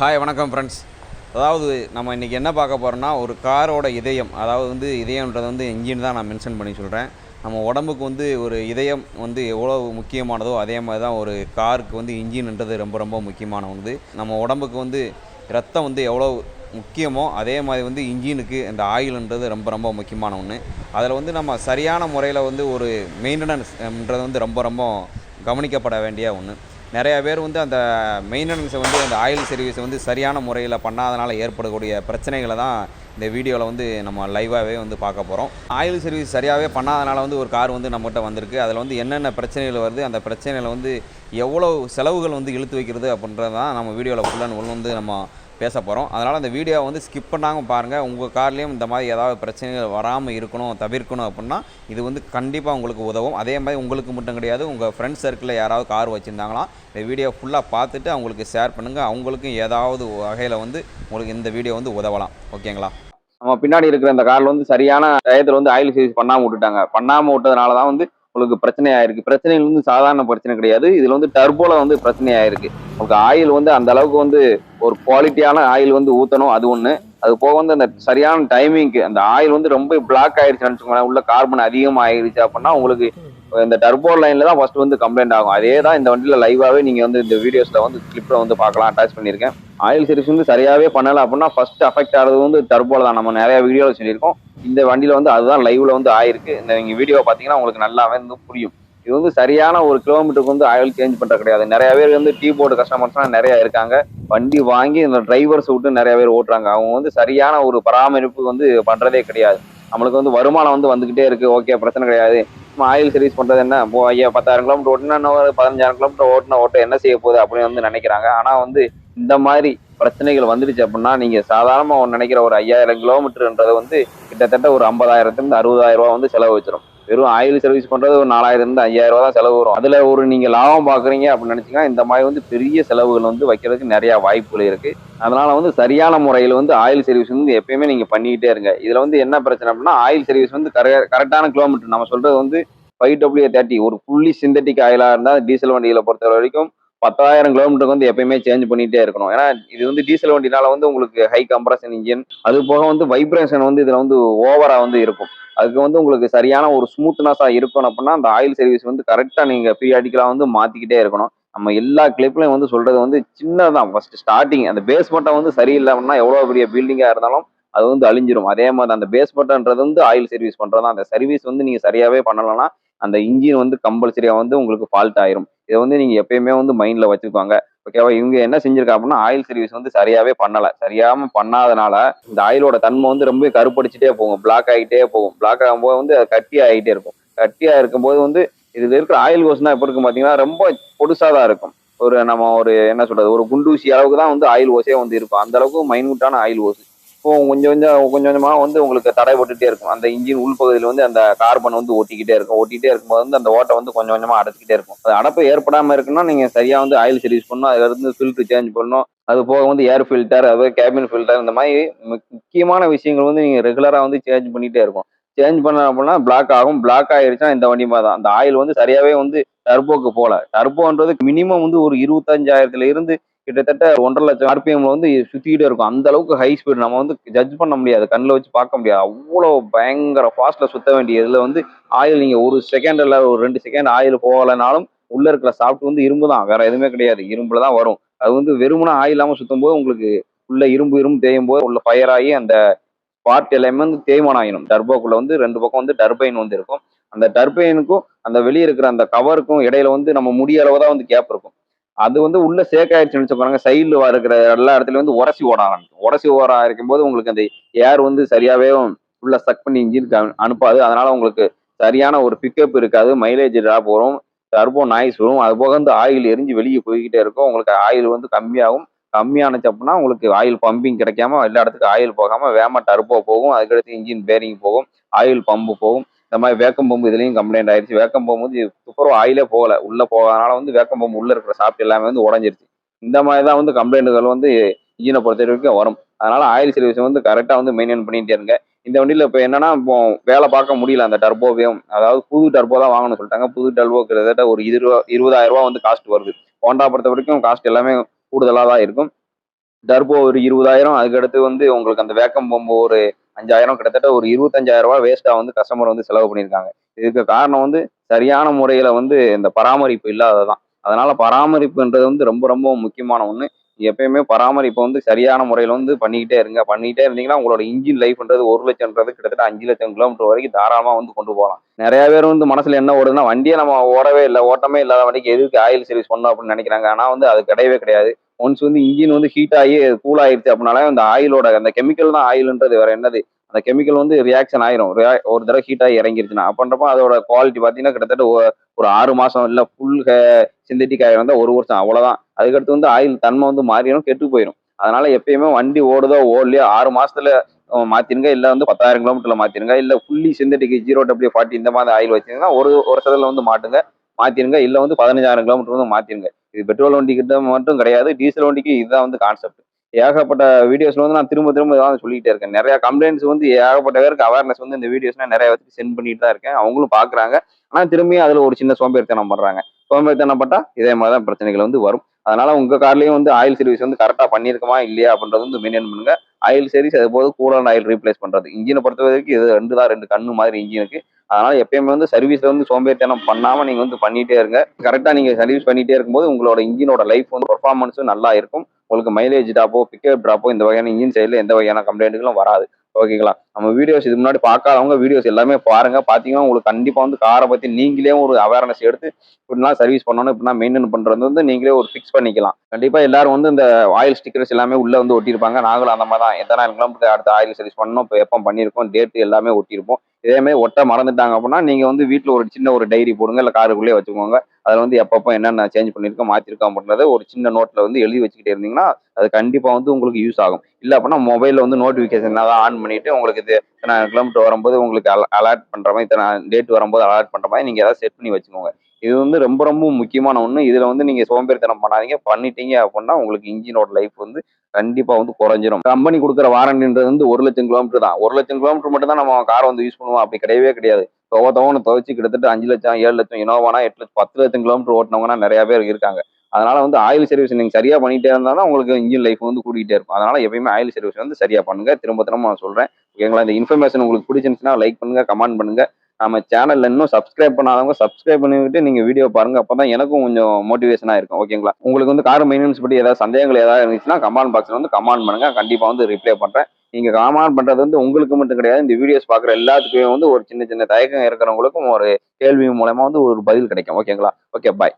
Hi வணக்கம் friends அதாவது நம்ம இன்றைக்கி என்ன பார்க்க போகிறோம்னா ஒரு காரோட இதயம் அதாவது வந்து இதயம்ன்றது வந்து இன்ஜின் தான் நான் மென்ஷன் பண்ணி சொல்கிறேன் நம்ம உடம்புக்கு வந்து ஒரு இதயம் வந்து எவ்வளோ முக்கியமானதோ அதே மாதிரி தான் ஒரு காருக்கு வந்து இன்ஜின்ன்றது ரொம்ப ரொம்ப முக்கியமான ஒன்று. நம்ம உடம்புக்கு வந்து ரத்தம் வந்து எவ்வளோ முக்கியமோ அதே மாதிரி வந்து இன்ஜினுக்கு இந்த ஆயில்ன்றது ரொம்ப ரொம்ப முக்கியமான ஒன்று. அதில் வந்து நம்ம சரியான முறையில் வந்து ஒரு மெயின்டெனன்ஸ்ன்றது வந்து ரொம்ப ரொம்ப கவனிக்கப்பட வேண்டிய ஒன்று. நிறையா பேர் வந்து அந்த மெயின்டெனன்ஸை வந்து அந்த ஆயில் சர்வீஸை வந்து சரியான முறையில் பண்ணாதனால ஏற்படக்கூடிய பிரச்சனைகளை தான் இந்த வீடியோவில் வந்து நம்ம லைவாகவே வந்து பார்க்க போகிறோம் ஆயில் சர்வீஸ் சரியாகவே பண்ணாதனால வந்து ஒரு கார் வந்து நம்மகிட்ட வந்திருக்கு. அதில் வந்து என்னென்ன பிரச்சனைகள் வருது அந்த பிரச்சனையில் வந்து எவ்வளோ செலவுகள் வந்து இழுத்து வைக்கிறது அப்படின்றது தான் நம்ம வீடியோவில் ஃபுல்லாக உள்ள வந்து நம்ம பேச போகிறோம் அதனால் அந்த வீடியோவை வந்து ஸ்கிப் பண்ணாமல் பாருங்கள் உங்கள் கார்லேயும் இந்த மாதிரி ஏதாவது பிரச்சனைகள் வராமல் இருக்கணும் தவிர்க்கணும் அப்படின்னா இது வந்து கண்டிப்பாக உங்களுக்கு உதவும். அதே மாதிரி உங்களுக்கு மட்டும் கிடையாது உங்கள் ஃப்ரெண்ட்ஸ் சர்க்கிளில் யாராவது கார் வச்சுருந்தாங்களாம் இந்த வீடியோ ஃபுல்லாக பார்த்துட்டு அவங்களுக்கு ஷேர் பண்ணுங்கள் அவங்களுக்கும் ஏதாவது வகையில் வந்து உங்களுக்கு இந்த வீடியோ வந்து உதவலாம். ஓகேங்களா நம்ம பின்னாடி இருக்கிற அந்த காரில் வந்து சரியான டயத்தில் வந்து ஆயில் சர்வீஸ் பண்ணாமல் விட்டுட்டாங்க. பண்ணாமல் விட்டதுனால தான் வந்து உங்களுக்கு பிரச்சனை ஆயிருக்கு பிரச்சனைகள் வந்து சாதாரண பிரச்சனை கிடையாது. இதில் வந்து டர்போல வந்து பிரச்சனை ஆயிருக்கு உங்களுக்கு ஆயில் வந்து அந்த அளவுக்கு வந்து ஒரு குவாலிட்டியான ஆயில் வந்து ஊற்றணும் அது ஒன்று அது போக வந்து அந்த சரியான டைமிங்க்கு அந்த ஆயில் வந்து ரொம்ப பிளாக் ஆயிடுச்சுன்னு வச்சுக்கோங்களேன் உள்ள கார்பன் அதிகமாக ஆயிருச்சு அப்படின்னா உங்களுக்கு இந்த டர்போ லைன்ல தான் ஃபர்ஸ்ட் வந்து கம்ப்ளைண்ட் ஆகும். அதே தான் இந்த வண்டியில் லைவாவே நீங்கள் வந்து இந்த வீடியோஸில் வந்து கிளிப்ல வந்து பார்க்கலாம் அட்டாச் பண்ணியிருக்கேன். ஆயில் சர்வீஸ் வந்து சரியாகவே பண்ணல அப்படின்னா ஃபர்ஸ்ட் அஃபெக்ட் ஆகிறது வந்து டர்போல தான். நம்ம நிறைய வீடியோவில் சொல்லியிருக்கோம். இந்த வண்டியில் வந்து அதுதான் லைவ்ல வந்து ஆயிருக்கு. இந்த நீங்கள் வீடியோ பார்த்தீங்கன்னா உங்களுக்கு நல்லாவே வந்து புரியும். இது வந்து சரியான ஒரு கிலோமீட்டருக்கு வந்து ஆயில் சேஞ்ச் பண்ணுறது கிடையாது. நிறைய பேர் வந்து டீ போர்டு கஸ்டமர்ஸ்லாம் நிறைய இருக்காங்க. வண்டி வாங்கி இந்த டிரைவர்ஸ் விட்டு நிறைய பேர் ஓட்டுறாங்க. அவங்க வந்து சரியான ஒரு பராமரிப்பு வந்து பண்றதே கிடையாது. நம்மளுக்கு வந்து வருமானம் வந்து வந்துகிட்டே இருக்கு. ஓகே பிரச்சனை கிடையாது. ஆயில் சர்வீஸ் பண்றது என்ன? ஐயா பத்தாயிரம் கிலோமீட்டர் ஓட்டினா இன்னும் ஒரு பதினஞ்சாயிரம் கிலோமீட்டர் ஓட்டின ஓட்ட என்ன செய்ய போகுது அப்படின்னு வந்து நினைக்கிறாங்க. ஆனா வந்து இந்த மாதிரி பிரச்சனைகள் வந்துடுச்சு அப்படின்னா நீங்க சாதாரணமா ஒன்று நினைக்கிற ஒரு ஐயாயிரம் கிலோமீட்டர்ன்றது வந்து கிட்டத்தட்ட ஒரு ஐம்பதாயிரத்துலேருந்து அறுபதாயிரம் ரூபா வந்து செலவு வச்சிடும் வெறும் ஆயில் சர்வீஸ் பண்றது ஒரு நாலாயிரம் இருந்து ஐயாயிரம் ரூபா தான் செலவு வரும். அதுல ஒரு நீங்க லாபம் பாக்குறீங்க அப்படின்னு நினைச்சீங்கன்னா இந்த மாதிரி வந்து பெரிய செலவுகள் வந்து வைக்கிறதுக்கு நிறைய வாய்ப்புகள் இருக்கு. அதனால வந்து சரியான முறையில் வந்து ஆயில் சர்வீஸ் வந்து எப்பயுமே நீங்க பண்ணிக்கிட்டே இருங்க. இதுல வந்து என்ன பிரச்சனை அப்படின்னா ஆயில் சர்வீஸ் வந்து கரெக்டான கிலோமீட்டர் நம்ம சொல்றது வந்து ஃபைவ் டபிள்யூ தேர்ட்டி ஒரு ஃபுல்லி சிந்தட்டிக் ஆயிலா இருந்தால் டீசல் வண்டிகளை பொறுத்த வரைக்கும் பத்தாயிரம் கிலோமீட்டருக்கு வந்து எப்பயுமே சேஞ்ச் பண்ணிட்டே இருக்கணும். ஏன்னா இது வந்து டீசல் வண்டினால வந்து உங்களுக்கு ஹை கம்ப்ரஷன் இன்ஜின் அது போக வந்து வைப்ரேஷன் வந்து இதுல வந்து ஓவரா வந்து இருக்கும். அதுக்கு வந்து உங்களுக்கு சரியான ஒரு ஸ்மூத்னஸா இருக்கணும் அப்படின்னா அந்த ஆயில் சர்வீஸ் வந்து கரெக்டா நீங்க பீரியாடிக்கலா வந்து மாத்திக்கிட்டே இருக்கணும். நம்ம எல்லா கிளிப்லையும் வந்து சொல்றது வந்து சின்னதான் ஃபர்ஸ்ட் ஸ்டார்டிங் அந்த பேஸ் மட்டும் வந்து சரியில்லை அப்படின்னா எவ்வளவு பெரிய பில்டிங்கா இருந்தாலும் அது வந்து அழிஞ்சிரும். அதே மாதிரி அந்த பேஸ் பட்டன்றது வந்து ஆயில் சர்வீஸ் பண்றதா அந்த சர்வீஸ் வந்து நீங்க சரியாவே பண்ணலன்னா அந்த இன்ஜின் வந்து கம்பல்சரியா வந்து உங்களுக்கு ஃபால்ட் ஆயிரும். இதை வந்து நீங்க எப்பயுமே வந்து மைண்ட்ல வச்சுக்கோங்க. ஓகேவா இவங்க என்ன செஞ்சிருக்கா அப்படின்னா ஆயில் சர்வீஸ் வந்து சரியாவே பண்ணல. சரியாம பண்ணாதனால இந்த ஆயிலோட தன்மை வந்து ரொம்ப கருப்படிச்சுட்டே போகும். பிளாக் ஆகிட்டே போகும். பிளாக் ஆகும்போது வந்து அது கட்டி ஆகிட்டே இருக்கும். கட்டியா இருக்கும்போது வந்து இதுல இருக்கிற ஆயில் கோஸ்னா எப்ப இருக்கும் பாத்தீங்கன்னா ரொம்ப பொடுசா தான் இருக்கும். ஒரு நம்ம ஒரு என்ன சொல்றது? ஒரு குண்டூசி அளவுக்கு தான் வந்து ஆயில் ஓஸே வந்து இருக்கும். அந்த அளவுக்கு மைன்யூட்டான ஆயில் ஓஸ் இப்போ கொஞ்சம் கொஞ்சம் கொஞ்சம் கொஞ்சமாக வந்து உங்களுக்கு தடை போட்டுகிட்டே இருக்கும். அந்த இன்ஜின் உள்பகுதியில் வந்து அந்த கார்பன் வந்து ஒட்டிக்கிட்டே இருக்கும். ஒட்டிகிட்டே இருக்கும்போது வந்து அந்த ஓட்டை வந்து கொஞ்சம் கொஞ்சமாக அடைச்சிக்கிட்டே இருக்கும். அது அடப்பு ஏற்படாமல் இருக்குன்னா நீங்கள் சரியாக வந்து ஆயில் சர்வீஸ் பண்ணணும். அதுலேருந்து ஃபில்ட்ரு சேஞ்ச் பண்ணணும். அது போக வந்து ஏர் ஃபில்டர் அது கேபின் ஃபில்டர் இந்த மாதிரி முக்கியமான விஷயங்கள் வந்து நீங்கள் ரெகுலராக வந்து சேஞ்ச் பண்ணிகிட்டே இருக்கும். சேஞ்ச் பண்ண அப்படின்னா பிளாக் ஆகும். பிளாக் ஆயிருச்சுன்னா இந்த வண்டி மாதிரி தான். அந்த ஆயில் வந்து சரியாகவே வந்து டர்போக்கு போகல. டர்போன்றது மினிமம் வந்து ஒரு இருபத்தஞ்சாயிரத்துல இருந்து கிட்டத்தட்ட ஒன்றரை லட்சம் ஆர்பிஎம்ல வந்து சுத்திக்கிட்டே இருக்கும். அந்த அளவுக்கு ஹை ஸ்பீடு நம்ம வந்து ஜட்ஜ் பண்ண முடியாது. கண்ணில் வச்சு பார்க்க முடியாது. அவ்வளோ பயங்கர ஃபாஸ்ட்ல சுத்த வேண்டிய இதில் வந்து ஆயில் நீங்க ஒரு செகண்ட் இல்ல ஒரு ரெண்டு செகண்ட் ஆயில் போகலைனாலும் உள்ள இருக்கிற சாப்பிட்டு வந்து இரும்பு தான். வேற எதுவுமே கிடையாது. இரும்புல தான் வரும். அது வந்து வெறுமனா ஆயில் இல்லாம சுத்தும் போது உங்களுக்கு உள்ள இரும்பு இரும்பு தேயும் போது உள்ள ஃபயர் ஆகி அந்த பார்ட் எல்லாமே வந்து தேய்மானம் ஆயிடும். டர்போக்குள்ள வந்து ரெண்டு பக்கம் வந்து டர்பைன் வந்து இருக்கும். அந்த டர்பைனுக்கும் அந்த வெளியே இருக்கிற அந்த கவருக்கும் இடையில வந்து நம்ம முடிய அளவு தான் வந்து கேப் இருக்கும். அது வந்து உள்ள சேக் ஆயிடுச்சுன்னு வச்சுக்கோங்க சைடில் இருக்கிற எல்லா இடத்துலயும் வந்து உரசி ஓட ஆரம்பிக்கும். உரசி ஓட ஆரம்பிக்கும் போது உங்களுக்கு அந்த ஏர் வந்து சரியாவே உள்ள சக் பண்ணி இன்ஜினுக்கு அனுப்பாது. அதனால உங்களுக்கு சரியான ஒரு பிக்கப் இருக்காது. மைலேஜ் ட்ராப் வரும். டர்போ நாய்ஸ் வரும். அது போக வந்து ஆயில் எரிஞ்சு வெளியே போய்கிட்டே இருக்கும். உங்களுக்கு ஆயில் வந்து கம்மியாகும். கம்மியானுச்சு அப்படின்னா உங்களுக்கு ஆயில் பம்பிங் கிடைக்காம எல்லா இடத்துக்கும் ஆயில் போகாம வேமா டர்போ போகும். அதுக்கடுத்து இன்ஜின் பேரிங் போகும். ஆயில் பம்பு போகும். இந்த மாதிரி வேக்கம் பம்பு இதுலையும் கம்ப்ளைண்ட் ஆயிடுச்சு வேக்கம் பம்பு வந்து துப்புரவு ஆயிலே போகல. உள்ள போகாதனால வந்து வேக்கம் பம்பு உள்ள இருக்கிற சாப்பிட்டு எல்லாமே வந்து உடஞ்சிருச்சு. இந்த மாதிரி தான் வந்து கம்ப்ளைண்ட்டுகள் வந்து இன்ஜினை பொறுத்த வரைக்கும் வரும். அதனால ஆயில் சர்வீஸ் வந்து கரெக்டாக வந்து மெயின்டைன் பண்ணிட்டே இருங்க. இந்த வண்டியில் இப்போ என்னன்னா இப்போ வேலை பார்க்க முடியல அந்த டர்போவையும். அதாவது புது டர்போ தான் வாங்கணும்னு சொல்லிட்டாங்க. புது டர்போ கிட்டத்தட்ட ஒரு இருபது இருபதாயிரம் ரூபா வந்து காஸ்ட் வருது. ஹோண்டா பொறுத்த வரைக்கும் காஸ்ட் எல்லாமே கூடுதலாக தான் இருக்கும். டர்போ ஒரு இருபதாயிரம். அதுக்கடுத்து வந்து உங்களுக்கு அந்த வேக்கம் பம்பு ஒரு அஞ்சாயிரம் கிட்டத்தட்ட ஒரு இருபத்தஞ்சாயிரம் ரூபாய் வேஸ்ட்டாக வந்து கஸ்டமர் வந்து செலவு பண்ணியிருக்காங்க. இதுக்கு காரணம் வந்து சரியான முறையில் வந்து இந்த பராமரிப்பு இல்லாததான் அதனால பராமரிப்புன்றது வந்து ரொம்ப ரொம்ப முக்கியமான ஒன்று எப்பயுமே பராமரிப்பை வந்து சரியான முறையில் வந்து பண்ணிக்கிட்டே இருங்க. பண்ணிக்கிட்டே இருந்தீங்கன்னா உங்களோட இன்ஜின் லைஃப்ன்றது ஒரு லட்சம்ன்றது கிட்டத்தட்ட அஞ்சு லட்சம் கிலோமீட்டர் வரைக்கும் தாராளமாக வந்து கொண்டு போகலாம். நிறைய பேர் வந்து மனசில் என்ன ஓடுதுன்னா வண்டியை நம்ம ஓடவே இல்லை ஓட்டமே இல்லாத வண்டிக்கு எதுக்கு ஆயில் சர்வீஸ் பண்ணோம் அப்படின்னு நினைக்கிறாங்க. ஆனால் வந்து அது கிடையவே கிடையாது. ஒன்ஸ் வந்து இன்ஜின் வந்து ஹீட் ஆகி கூல் ஆயிடுச்சு அப்படின்னாலே அந்த ஆயிலோட அந்த கெமிக்கல் தான் ஆயில்ன்றது வேற என்னது? அந்த கெமிக்கல் வந்து ரியாக்ஷன் ஆயிரும். ஒரு தடவை ஹீட் ஆகி இறங்கிருச்சுன்னா அப்படின்றப்ப அதோட குவாலிட்டி பார்த்தீங்கன்னா கிட்டத்தட்ட ஒரு ஆறு மாசம் இல்லை ஃபுல் சிந்தட்டிக் ஆயில் இருந்தால் ஒரு வருஷம் அவ்வளோதான் அதுக்கடுத்து வந்து ஆயில் தன்மை வந்து மாறிடும் கெட்டு போயிடும் அதனால எப்பயுமே வண்டி ஓடுதோ ஓடலையோ ஆறு மாசத்துல மாத்திருங்க. இல்லை வந்து பத்தாயிரம் கிலோமீட்டர்ல மாத்திருங்க. இல்லை fully synthetic zero W forty இந்த மாதிரி ஆயில் வச்சிருந்தா ஒரு வருஷத்துல வந்து மாட்டுங்க. மாத்திருங்க. இல்லை வந்து பதினஞ்சாயிரம் கிலோமீட்டர் வந்து மாத்திருங்க. இது பெட்ரோல் வண்டி கிட்ட மட்டும் கிடையாது டீசல் வண்டிக்கு இதுதான் வந்து கான்செப்ட் ஏகப்பட்ட வீடியோஸ்ல வந்து நான் திரும்ப திரும்ப இதான் சொல்லிட்டே இருக்கேன். நிறைய கம்ப்ளைண்ட்ஸ் வந்து ஏகப்பட்ட பேருக்கு அவேர்னஸ் வந்து இந்த வீடியோஸ்னா நிறைய பேருக்கு சென்ட் பண்ணிட்டு தான் இருக்கேன். அவங்களும் பாக்குறாங்க. ஆனா திரும்பியும் அதுல ஒரு சின்ன சோம்பேறித்தனம் பண்றாங்க சோம்பேறித்தனம் பட்டா இதே மாதிரி தான் பிரச்சனைகள் வந்து வரும். அதனால உங்க கார்லயும் வந்து ஆயில் சர்வீஸ் வந்து கரெக்டா பண்ணியிருக்கமா இல்லையா அப்படின்றது வந்து மெயின்டைன் பண்ணுங்க. ஆயில் சரி அது போது கூலான ஆயில் ரீப்ளேஸ் பண்றது. இன்ஜினை பொறுத்த வரைக்கும் இது ரெண்டு தான் ரெண்டு கண்ணு மாதிரி இன்ஜினுக்கு அதனால எப்பயுமே வந்து சர்வீஸ்ல வந்து சோம்பேறித்தனம் பண்ணாம நீங்க வந்து பண்ணிட்டே இருங்க. கரெக்டா நீங்க சர்வீஸ் பண்ணிட்டே இருக்கும்போது உங்களோட இன்ஜினோட லைஃப் வந்து பெர்ஃபார்மன்ஸும் நல்லா இருக்கும். உங்களுக்கு மைலேஜ் ட்ராப்போ பிக்கப் ட்ராப்போ இந்த வகையான இன்ஜின் சைடில் எந்த வகையான கம்ப்ளைண்ட்டுகளும் வராது. ஓகேங்களா? நம்ம வீடியோஸ் இது முன்னாடி பார்க்காதவங்க வீடியோஸ் எல்லாமே பாருங்க. பார்த்தீங்கன்னா உங்களுக்கு கண்டிப்பாக வந்து காரை பற்றி நீங்களே ஒரு அவேர்னஸ் எடுத்து இப்படிலாம் சர்வீஸ் பண்ணணும் இப்படிலாம் மெயின்டைன் பண்ணுறது வந்து நீங்களே ஒரு ஃபிக்ஸ் பண்ணிக்கலாம். கண்டிப்பாக எல்லாரும் வந்து இந்த ஆயில் ஸ்டிக்கர்ஸ் எல்லாமே உள்ளே வந்து ஒட்டியிருப்பாங்க. நாங்களும் அந்த மாதிரி தான். எத்தனை கிலோமீட்டர் அடுத்த ஆயில் சர்வீஸ் பண்ணணும் இப்போ எப்போ பண்ணியிருக்கோம் டேட்டு எல்லாமே ஒட்டியிருப்போம். இதேமாதிரி ஒட்ட மறந்துட்டாங்க அப்படின்னா நீங்கள் வந்து வீட்டில் ஒரு சின்ன ஒரு டைரி போடுங்க இல்லை காருக்குள்ளேயே வச்சுக்கோங்க. அதில் வந்து எப்பப்போ என்னென்ன சேஞ்ச் பண்ணியிருக்கோம் மாற்றிருக்கோம் அப்படின்றத ஒரு சின்ன நோட்டில் வந்து எழுதி வச்சுக்கிட்டே இருந்தீங்கன்னா அது கண்டிப்பாக வந்து உங்களுக்கு யூஸ் ஆகும். இல்லை அப்படின்னா மொபைலில் வந்து நோட்டிஃபிகேஷன் தான் ஆன் பண்ணிட்டு உங்களுக்கு இது இத்தனை கிலோமீட்டர் வரும்போது உங்களுக்கு அலர்ட் பண்ணுற மாதிரி இத்தனை டேட் வரும்போது அலர்ட் பண்ணுற மாதிரி நீங்கள் ஏதாவது செட் பண்ணி வச்சுக்கோங்க. இது வந்து ரொம்ப ரொம்ப முக்கியமான ஒன்று இதில் வந்து நீங்கள் சோம்பேறித்தனம் பண்ணாதீங்க. பண்ணிட்டீங்க அப்படின்னா உங்களுக்கு இன்ஜினோட லைஃப் வந்து கண்டிப்பாக வந்து குறைஞ்சிரும். கம்பெனி கொடுக்குற வாரண்டின்றது வந்து ஒரு லட்சம் கிலோமீட்டர் தான். ஒரு லட்சம் கிலோமீட்டர் மட்டும் தான் நம்ம காரை வந்து யூஸ் பண்ணுவோம். அப்படி கிடையவே கிடையாது. ஒவ்வொருத்தவங்க துவச்சி கிட்டத்தட்ட அஞ்சு லட்சம் ஏழு லட்சம் இனோவானா எட்டு லட்சம் பத்து லட்சம் கிலோமீட்டர் ஓட்டினவங்கன்னா நிறைய பேர் இருக்காங்க. அதனால வந்து ஆயில் சர்வீஸ் நீங்க சரியா பண்ணிட்டே இருந்தா தான் உங்களுக்கு இன்ஜின் லைஃப் வந்து கூட்டிகிட்டே இருக்கும். அதனால எப்பயுமே ஆயில் சர்வீஸ் வந்து சரியா பண்ணுங்க. திரும்ப திரும்ப நான் சொல்றேன். ஓகேங்களா இந்த இன்ஃபர்மேஷன் உங்களுக்கு பிடிச்சிருந்துச்சுன்னா லைக் பண்ணுங்க கமெண்ட் பண்ணுங்க. நம்ம சேனல்ல இன்னும் சப்ஸ்கிரைப் பண்ணாதவங்க சப்ஸ்கிரைப் பண்ணிவிட்டு நீங்க வீடியோ பாருங்க. அப்பதான் எனக்கும் கொஞ்சம் மோட்டிவேஷனா இருக்கும். ஓகேங்களா உங்களுக்கு வந்து கார் மெயின்டெனன்ஸ் பற்றி ஏதாவது சந்தேகங்கள் ஏதாவது இருந்துச்சுன்னா கமெண்ட் பாக்ஸ்ல வந்து கமெண்ட் பண்ணுங்க. கண்டிப்பா வந்து ரிப்ளை பண்றேன். நீங்க கமெண்ட் பண்றது வந்து உங்களுக்கு மட்டும் கிடையாது. இந்த வீடியோஸ் பாக்குற எல்லாத்துக்குமே வந்து ஒரு சின்ன சின்ன தயக்கம் இருக்கிறவங்களுக்கும் ஒரு கேள்வி மூலமா வந்து ஒரு பதில் கிடைக்கும். ஓகேங்களா ஓகே பாய்